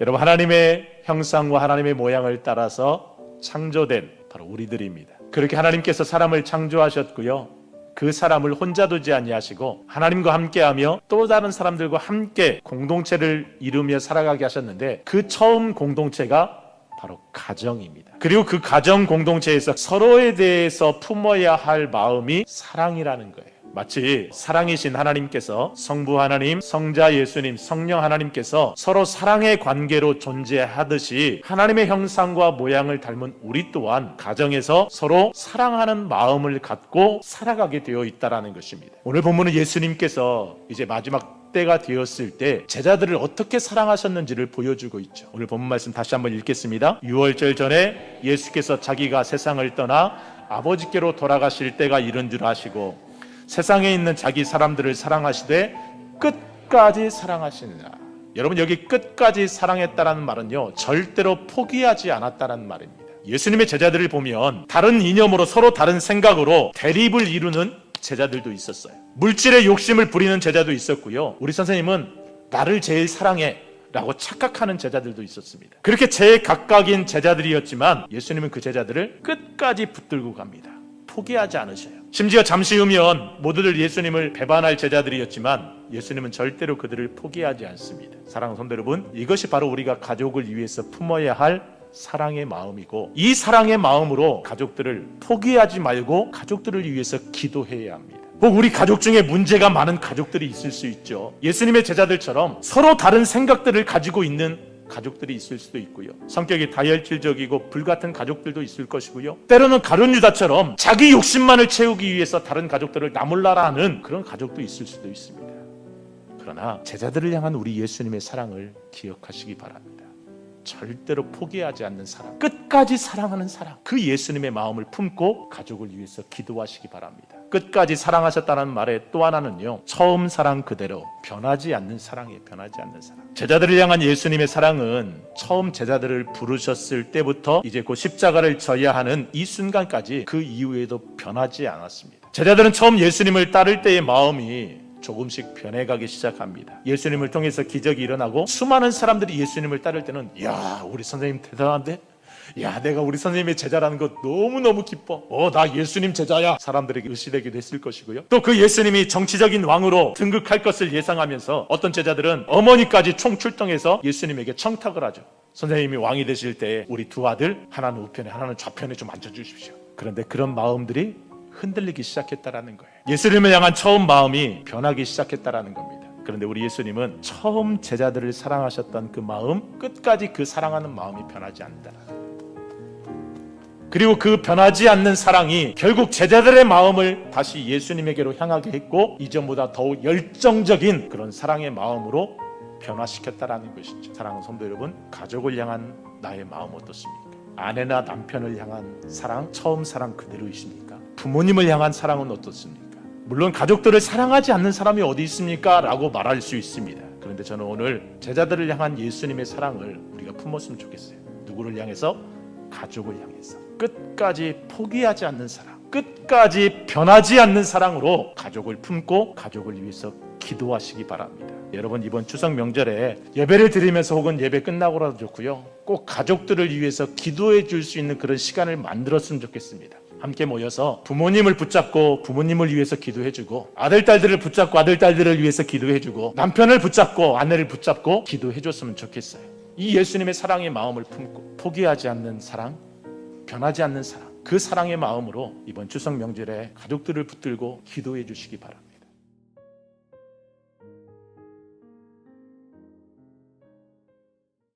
여러분 하나님의 형상과 하나님의 모양을 따라서 창조된 바로 우리들입니다. 그렇게 하나님께서 사람을 창조하셨고요. 그 사람을 혼자 두지 아니하시고 하나님과 함께하며 또 다른 사람들과 함께 공동체를 이루며 살아가게 하셨는데 그 처음 공동체가 바로 가정입니다. 그리고 그 가정 공동체에서 서로에 대해서 품어야 할 마음이 사랑이라는 거예요. 마치 사랑이신 하나님께서 성부 하나님, 성자 예수님, 성령 하나님께서 서로 사랑의 관계로 존재하듯이 하나님의 형상과 모양을 닮은 우리 또한 가정에서 서로 사랑하는 마음을 갖고 살아가게 되어 있다라는 것입니다. 오늘 본문은 예수님께서 이제 마지막 때가 되었을 때 제자들을 어떻게 사랑하셨는지를 보여주고 있죠. 오늘 본문 말씀 다시 한번 읽겠습니다. 6월절 전에 예수께서 자기가 세상을 떠나 아버지께로 돌아가실 때가 이른 줄 아시고 세상에 있는 자기 사람들을 사랑하시되 끝까지 사랑하시느냐. 여러분 여기 끝까지 사랑했다라는 말은요 절대로 포기하지 않았다라는 말입니다. 예수님의 제자들을 보면 다른 이념으로 서로 다른 생각으로 대립을 이루는 제자들도 있었어요. 물질의 욕심을 부리는 제자도 있었고요. 우리 선생님은 나를 제일 사랑해. 라고 착각하는 제자들도 있었습니다. 그렇게 제 각각인 제자들이었지만 예수님은 그 제자들을 끝까지 붙들고 갑니다. 포기하지 않으셔요. 심지어 잠시 후면 모두들 예수님을 배반할 제자들이었지만 예수님은 절대로 그들을 포기하지 않습니다. 사랑하는 성도 여러분, 이것이 바로 우리가 가족을 위해서 품어야 할 사랑의 마음이고 이 사랑의 마음으로 가족들을 포기하지 말고 가족들을 위해서 기도해야 합니다. 혹 우리 가족 중에 문제가 많은 가족들이 있을 수 있죠. 예수님의 제자들처럼 서로 다른 생각들을 가지고 있는 가족들이 있을 수도 있고요. 성격이 다혈질적이고 불같은 가족들도 있을 것이고요. 때로는 가룟 유다처럼 자기 욕심만을 채우기 위해서 다른 가족들을 나몰라라 하는 그런 가족도 있을 수도 있습니다. 그러나 제자들을 향한 우리 예수님의 사랑을 기억하시기 바랍니다. 절대로 포기하지 않는 사랑, 끝까지 사랑하는 사랑, 그 예수님의 마음을 품고 가족을 위해서 기도하시기 바랍니다. 끝까지 사랑하셨다는 말의 또 하나는요, 처음 사랑 그대로 변하지 않는 사랑이에요, 변하지 않는 사랑. 제자들을 향한 예수님의 사랑은 처음 제자들을 부르셨을 때부터 이제 곧 십자가를 져야 하는 이 순간까지 그 이후에도 변하지 않았습니다. 제자들은 처음 예수님을 따를 때의 마음이 조금씩 변해가기 시작합니다. 예수님을 통해서 기적이 일어나고 수많은 사람들이 예수님을 따를 때는 야 우리 선생님 대단한데? 야 내가 우리 선생님의 제자라는 것 너무너무 기뻐. 어나 예수님 제자야. 사람들에게 의시되기도 했을 것이고요. 또 그 예수님이 정치적인 왕으로 등극할 것을 예상하면서 어떤 제자들은 어머니까지 총 출동해서 예수님에게 청탁을 하죠. 선생님이 왕이 되실 때 우리 두 아들 하나는 우편에 하나는 좌편에 좀 앉아주십시오. 그런데 그런 마음들이 흔들리기 시작했다라는 거예요. 예수님을 향한 처음 마음이 변하기 시작했다라는 겁니다. 그런데 우리 예수님은 처음 제자들을 사랑하셨던 그 마음 끝까지 그 사랑하는 마음이 변하지 않는다. 그리고 그 변하지 않는 사랑이 결국 제자들의 마음을 다시 예수님에게로 향하게 했고 이전보다 더욱 열정적인 그런 사랑의 마음으로 변화시켰다라는 것이죠. 사랑하는 성도 여러분, 가족을 향한 나의 마음 어떻습니까? 아내나 남편을 향한 사랑, 처음 사랑 그대로이십니까? 부모님을 향한 사랑은 어떻습니까? 물론 가족들을 사랑하지 않는 사람이 어디 있습니까? 라고 말할 수 있습니다. 그런데 저는 오늘 제자들을 향한 예수님의 사랑을 우리가 품었으면 좋겠어요. 누구를 향해서? 가족을 향해서. 끝까지 포기하지 않는 사랑, 끝까지 변하지 않는 사랑으로 가족을 품고 가족을 위해서 기도하시기 바랍니다. 여러분 이번 추석 명절에 예배를 드리면서 혹은 예배 끝나고라도 좋고요. 꼭 가족들을 위해서 기도해 줄 수 있는 그런 시간을 만들었으면 좋겠습니다. 함께 모여서 부모님을 붙잡고 부모님을 위해서 기도해주고 아들 딸들을 붙잡고 아들 딸들을 위해서 기도해주고 남편을 붙잡고 아내를 붙잡고 기도해줬으면 좋겠어요. 이 예수님의 사랑의 마음을 품고 포기하지 않는 사랑, 변하지 않는 사랑, 그 사랑의 마음으로 이번 추석 명절에 가족들을 붙들고 기도해 주시기 바랍니다.